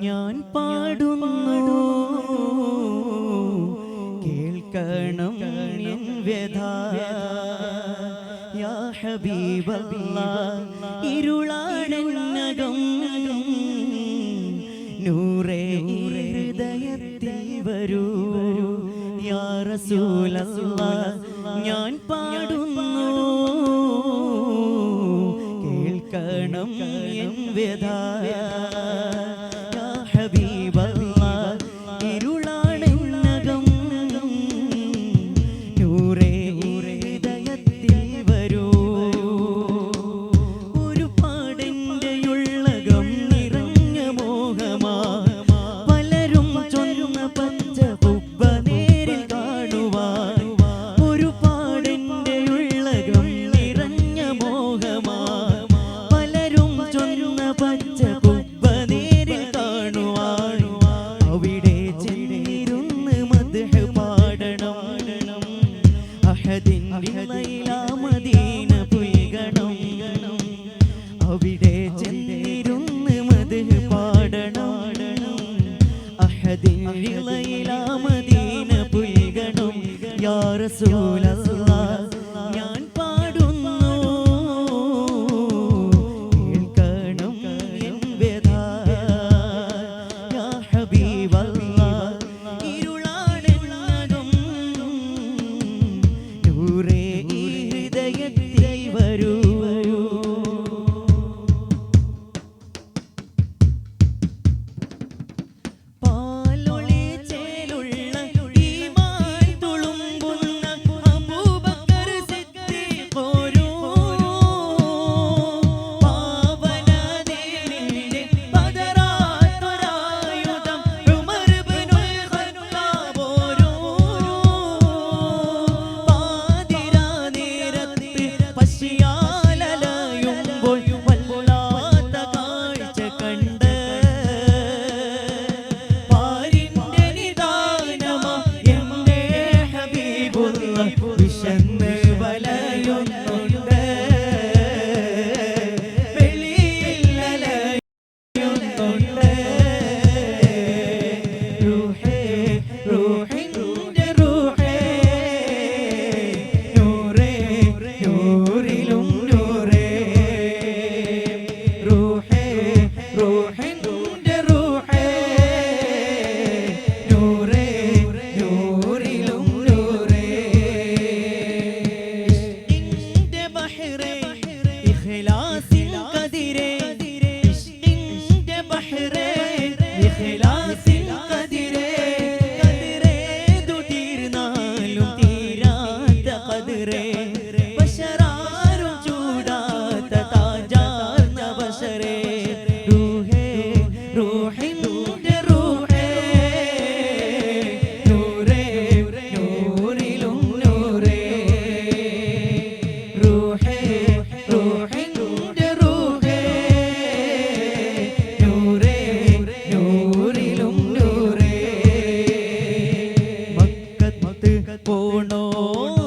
ഞാൻ പാടുന്നു. കേൾക്കണം ഇരുളാടനകം നൂറേ ഹൃദയത്തിൽ വരൂ. യാ ഞാൻ പാടുന്നു. കണം എൻ വേദാ അഹദിൻ വിളയിലാ മദീന യാ റസൂലല്ലാഹ് മനസ്സിൽ കതിരെ ഇഷ്ടിന്റെ Oh.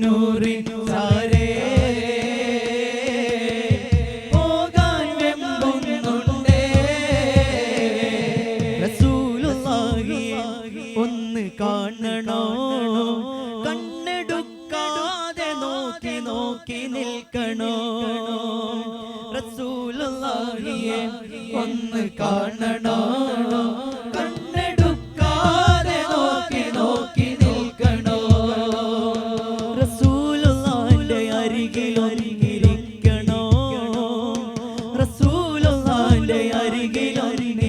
നൂറിൻ സാരേ. പോകാൻ വെമ്പുന്നുണ്ടേ റസൂലുള്ളാഹി ഒന്ന് കാണണോ? കണ്ണെടുക്കാതെ നോക്കി നോക്കി നിൽക്കണോ? റസൂലുള്ളാഹിയെ ഒന്ന് കാണണോ? കണ്ണ গেল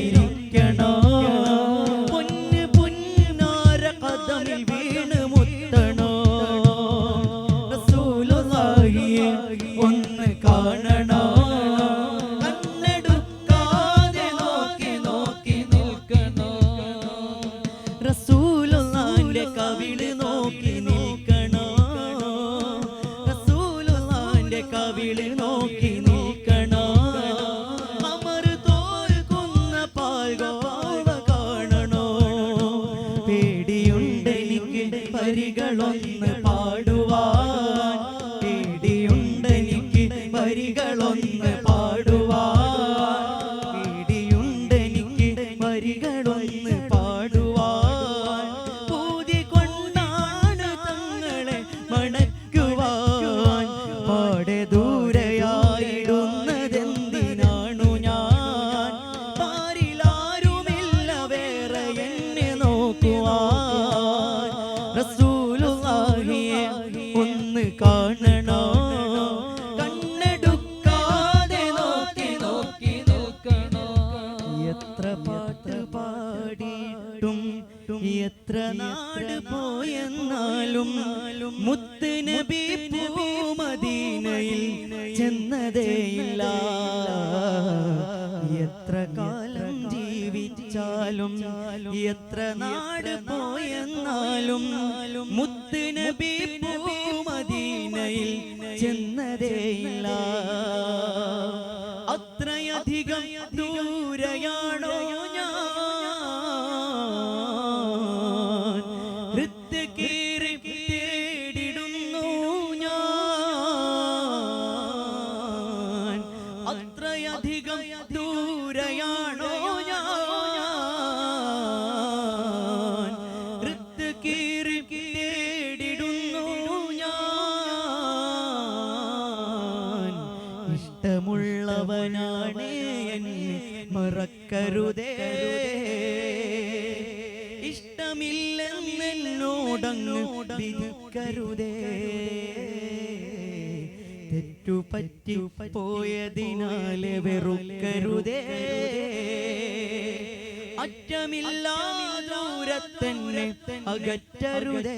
എത്രനാട് പോയെന്നാലും മുത്ത് നബി മദീനയിൽ ചെന്നതേയില്ല. എത്ര കാലം ജീവിച്ചാലും എത്ര നാട് പോയെന്നാലും മുത്ത് നബി മദീനയിൽ ചെന്നതേയില്ല. കയൂരയാണോ ഞാൻ? ഋത്ത് കീറി തേടിടുന്നു ഞാൻ. ഇഷ്ടമുള്ളവനാണ് എന്നെ മറക്കരുതേ. ഇഷ്ടമില്ലെന്നോടങ്ങോടങ്ങോടരുതേ പറ്റു പറ്റു പോയതിനാലെ വെറുക്കരുതേ. അറ്റമില്ലാ ദൂരത്തന്നെ അകറ്റരുതേ.